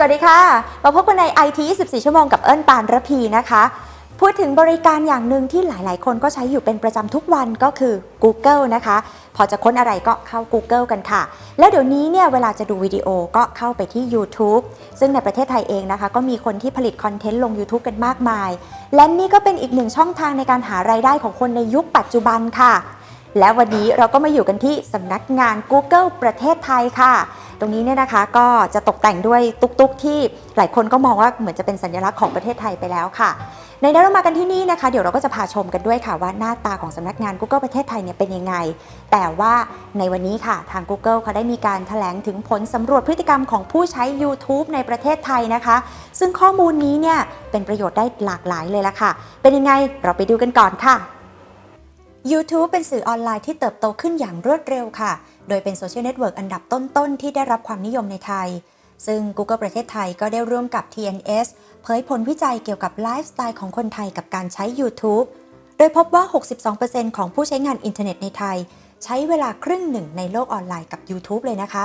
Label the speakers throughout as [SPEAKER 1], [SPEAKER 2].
[SPEAKER 1] สวัสดีค่ะ มาพบกันใน IT 24ชั่วโมงกับเอิญปานระพีนะคะ พูดถึงบริการอย่างหนึ่งที่หลาย ๆ คนก็ใช้อยู่เป็นประจำทุกวันก็คือ Google นะคะ พอจะค้นอะไรก็เข้า Google กันค่ะ แล้วเดี๋ยวนี้เนี่ยเวลาจะดูวิดีโอก็เข้าไปที่ YouTube ซึ่งในประเทศไทยเองนะคะ ก็มีคนที่ผลิตคอนเทนต์ลง YouTube กันมากมาย และนี่ก็เป็นอีกหนึ่งช่องทางในการหารายได้ของคนในยุคปัจจุบันค่ะและวันนี้เราก็มาอยู่กันที่สำนักงาน Google ประเทศไทยค่ะ ตรงนี้เนี่ยนะคะก็จะตกแต่งด้วยตุ๊กๆ ที่หลายคนก็มองว่าเหมือนจะเป็นสัญลักษณ์ของประเทศไทยไปแล้วค่ะ ในนั้นเรามากันที่นี่นะคะ เดี๋ยวเราก็จะพาชมกันด้วยค่ะว่าหน้าตาของสำนักงาน Google ประเทศไทยเนี่ยเป็นยังไง แต่ว่าในวันนี้ค่ะทาง Google เขาได้มีการแถลงถึงผลสำรวจพฤติกรรมของผู้ใช้ YouTube ในประเทศไทยนะคะ ซึ่งข้อมูลนี้เนี่ยเป็นประโยชน์ได้หลากหลายเลยละค่ะ เป็นยังไงเราไปดูกันก่อนค่ะ YouTube เป็นสื่อออนไลน์ที่เติบโตขึ้นอย่างรวดเร็วค่ะ โดยเป็นโซเชียลเน็ตเวิร์กอันดับต้น ๆ ที่ได้รับความนิยมในไทย ซึ่ง Google ประเทศไทยก็ได้ร่วมกับ TNS เผยผลวิจัยเกี่ยวกับไลฟ์สไตล์ของคนไทยกับการใช้ YouTube โดยพบว่า 62%ของผู้ใช้งานอินเทอร์เน็ตในไทย ใช้เวลาครึ่งหนึ่งในโลกออนไลน์กับ YouTube เลยนะคะ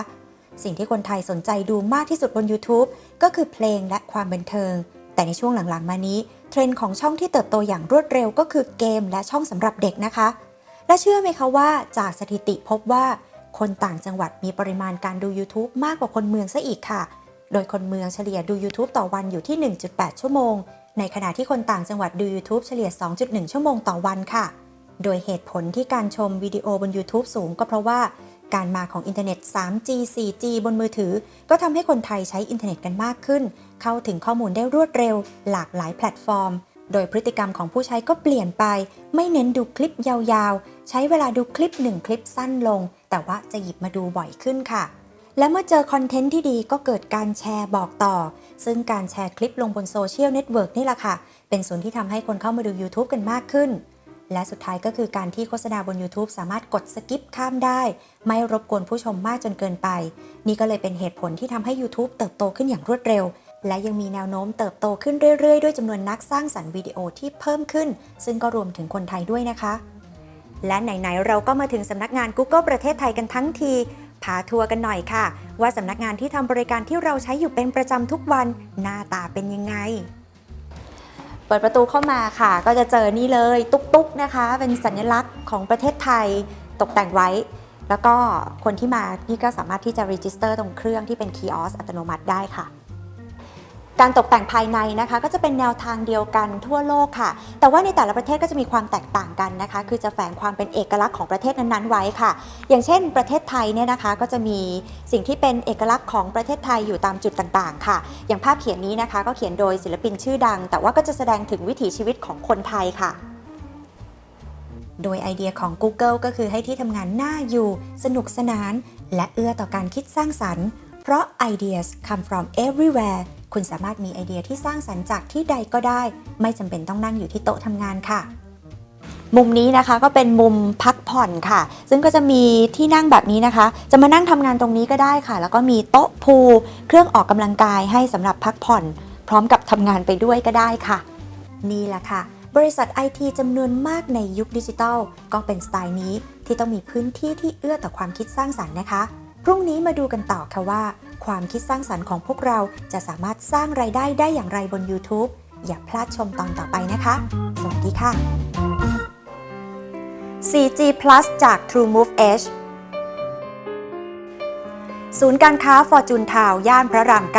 [SPEAKER 1] สิ่งที่คนไทยสนใจดูมากที่สุดบน YouTube ก็คือเพลงและความบันเทิง แต่ในช่วงหลังๆ มานี้ เทรนด์ของช่องที่เติบโตอย่างรวดเร็วก็คือเกม และช่องสำหรับเด็กนะคะ และเชื่อไหมคะว่าจากสถิติพบว่า คนต่างจังหวัดมีปริมาณการดู YouTube มากกว่าคนเมืองซะอีกค่ะ โดยคนเมืองเฉลี่ยดู YouTube ต่อวันอยู่ที่ 1.8 ชั่วโมง ในขณะที่คนต่างจังหวัดดู YouTube เฉลี่ย 2.1 ชั่วโมงต่อวันค่ะ โดยเหตุผลที่การชมวิดีโอบน YouTube สูงก็เพราะว่าการมาของอินเทอร์เน็ต 3G 4G บนมือถือ ก็ทำให้คนไทยใช้อินเทอร์เน็ตกันมากขึ้น เข้าถึงข้อมูลได้รวดเร็ว หลากหลายแพลตฟอร์ม โดยพฤติกรรมของผู้ใช้ก็เปลี่ยนไป ไม่เน้นดูคลิปยาวๆ ใช้เวลาดูคลิปหนึ่งคลิปสั้นลง แต่ว่าจะหยิบมาดูบ่อยขึ้นค่ะ และเมื่อเจอคอนเทนต์ที่ดีก็เกิดการแชร์บอกต่อ ซึ่งการแชร์คลิปลงบนโซเชียลเน็ตเวิร์กนี่แหละค่ะ เป็นส่วนที่ทำให้คนเข้ามาดู YouTube กันมากขึ้น และสุดท้ายก็คือการที่โฆษณาบน YouTube สามารถกดสกิปข้ามได้ ไม่รบกวนผู้ชมมากจนเกินไป นี่ก็เลยเป็นเหตุผลที่ทำให้ YouTube เติบโตขึ้นอย่างรวดเร็วและยังมีแนวโน้มเติบโตขึ้นเรื่อยๆ ด้วยจำนวนนักสร้างสรรค์วิดีโอที่เพิ่มขึ้น ซึ่งก็รวมถึงคนไทยด้วยนะคะ และไหนๆเราก็มาถึงสำนักงาน Google ประเทศไทยกันทั้งทีพาทัวร์กันหน่อยค่ะ ว่าสำนักงานที่ทำบริการที่เราใช้อยู่เป็นประจำทุกวันหน้าตาเป็นยังไง เปิดประตูเข้ามาค่ะ ก็จะเจอนี่เลยตุ๊กๆนะคะ เป็นสัญลักษณ์ของประเทศไทยตกแต่งไว้ แล้วก็คนที่มานี่ก็สามารถที่จะรีจิสเตอร์ตรงเครื่องที่เป็นคีออสอัตโนมัติได้ค่ะ การตกแต่งภายในนะคะก็จะเป็นแนวทางเดียวกันทั่วโลกค่ะ แต่ว่าในแต่ละประเทศก็จะมีความแตกต่างกันนะคะ คือจะแฝงความเป็นเอกลักษณ์ของประเทศนั้นๆไว้ค่ะ อย่างเช่น ประเทศไทยเนี่ยนะคะก็จะมีสิ่งที่เป็นเอกลักษณ์ของประเทศไทยอยู่ตามจุดต่างๆ ค่ะ อย่างภาพเขียนนี้นะคะ ก็เขียนโดยศิลปินชื่อดัง แต่ว่าก็จะแสดงถึงวิถีชีวิตของคนไทยค่ะโดยไอเดียของ Google ก็คือให้ที่ทำงานน่าอยู่ สนุกสนาน และเอื้อต่อการคิดสร้างสรรค์ เพราะ ideas come from everywhere คุณสามารถมีไอเดียที่สร้างสรรค์จากที่ใดก็ได้ ไม่จำเป็นต้องนั่งอยู่ที่โต๊ะทำงานค่ะ มุมนี้นะคะก็เป็นมุมพักผ่อนค่ะ ซึ่งก็จะมีที่นั่งแบบนี้นะคะ จะมานั่งทำงานตรงนี้ก็ได้ค่ะ แล้วก็มีโต๊ะพูเครื่องออกกำลังกายให้สำหรับพักผ่อน พร้อมกับทำงานไปด้วยก็ได้ค่ะ นี่แหละค่ะบริษัทไอทีจำนวนมากในยุคดิจิทัล ก็เป็นสไตล์นี้ที่ต้องมีพื้นที่ที่เอื้อต่อความคิดสร้างสรรค์นะคะ พรุ่งนี้มาดูกันต่อค่ะว่า ความคิดสร้างสรรค์ของพวกเราจะสามารถสร้างไรายได้ได้อย่างไรบน YouTube อย่าพลาดชมตอนต่อไปนะคะ สวัสดีค่ะ 4G Plus จาก TrueMove Edge ศูนย์การค้าฟอร์จูนทาวย่านพระราม 9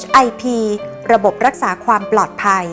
[SPEAKER 1] HIP ระบบรักษาความปลอดภัย